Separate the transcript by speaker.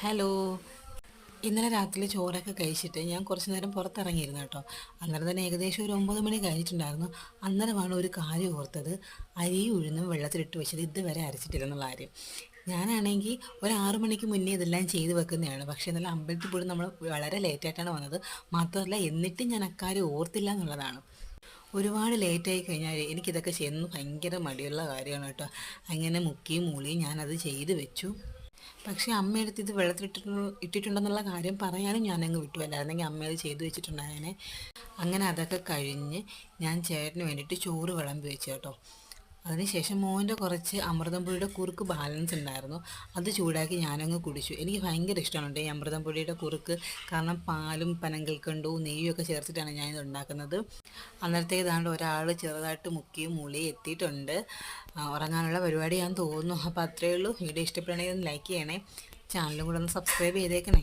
Speaker 1: Hello. ഇന്നലെ രാത്രി ചോറൊക്കെ കഴിച്ചിട്ട് ഞാൻ കുറച്ച് നേരം പുറത്തിറങ്ങിയിരുന്നു കേട്ടോ. അന്നേരം തന്നെ ഏകദേശം ഒരു ഒമ്പത് മണി കഴിഞ്ഞിട്ടുണ്ടായിരുന്നു. അന്നേരമാണ് ഒരു കാര്യം ഓർത്തത്. അരി ഉഴുന്നും വെള്ളത്തിലിട്ട് വെച്ചത് ഇതുവരെ അരച്ചിട്ടില്ല അരച്ചിട്ടില്ലെന്നുള്ള കാര്യം. ഞാനാണെങ്കിൽ ഒരു ആറു മണിക്ക് മുന്നേ ഇതെല്ലാം ചെയ്ത് വെക്കുന്നതാണ്. പക്ഷേ ഇന്നലെ അമ്പലത്തിൽ പോലും നമ്മൾ വളരെ ലേറ്റായിട്ടാണ് വന്നത്. മാത്രമല്ല എന്നിട്ടും ഞാൻ അക്കാര്യം ഓർത്തില്ല എന്നുള്ളതാണ്. ഒരുപാട് ലേറ്റായി കഴിഞ്ഞാൽ എനിക്കിതൊക്കെ ചെയ്യുന്നത് ഭയങ്കര മടിയുള്ള കാര്യമാണ് കേട്ടോ. അങ്ങനെ മുക്കിയും മൂളിയും ഞാനത് ചെയ്ത് വെച്ചു. പക്ഷേ അമ്മയെടുത്ത് ഇത് വെള്ളത്തിലിട്ടിട്ടു ഇട്ടിട്ടുണ്ടെന്നുള്ള കാര്യം പറയാനും ഞാനങ്ങ് വിട്ടു. അല്ലായിരുന്നെങ്കിൽ അമ്മ അത് ചെയ്തു വെച്ചിട്ടുണ്ടായേനെ. അങ്ങനെ അതൊക്കെ കഴിഞ്ഞ് ഞാൻ ചേട്ടന് വേണ്ടിയിട്ട് ചോറ് വിളമ്പി വെച്ചു കേട്ടോ. അതിനുശേഷം മോന്റെ കുറച്ച് അമൃതം പുഴിയുടെ കുറുക്ക് ബാലൻസ് ഉണ്ടായിരുന്നു. അത് ചൂടാക്കി ഞാനങ്ങ് കുടിച്ചു. എനിക്ക് ഭയങ്കര ഇഷ്ടമാണ് ഈ അമൃതം പുഴിയുടെ കുറുക്ക്. കാരണം പാലും പനങ്കൽക്കണ്ടവും നെയ്യും ഒക്കെ ചേർത്തിട്ടാണ് ഞാനിത് ഉണ്ടാക്കുന്നത്. അന്നേരത്തേക്ക് ഇതാണ്ട് ഒരാൾ ചെറുതായിട്ട് മുക്കി മുളി എത്തിയിട്ടുണ്ട്. ഉറങ്ങാനുള്ള പരിപാടി ഞാൻ തോന്നുന്നു. അപ്പോൾ അത്രയേ ഉള്ളൂ. വീഡിയോ ഇഷ്ടപ്പെടുകയാണെങ്കിൽ ഒന്ന് ലൈക്ക് ചെയ്യണേ. ചാനലും കൂടെ ഒന്ന് സബ്സ്ക്രൈബ് ചെയ്തേക്കണേ.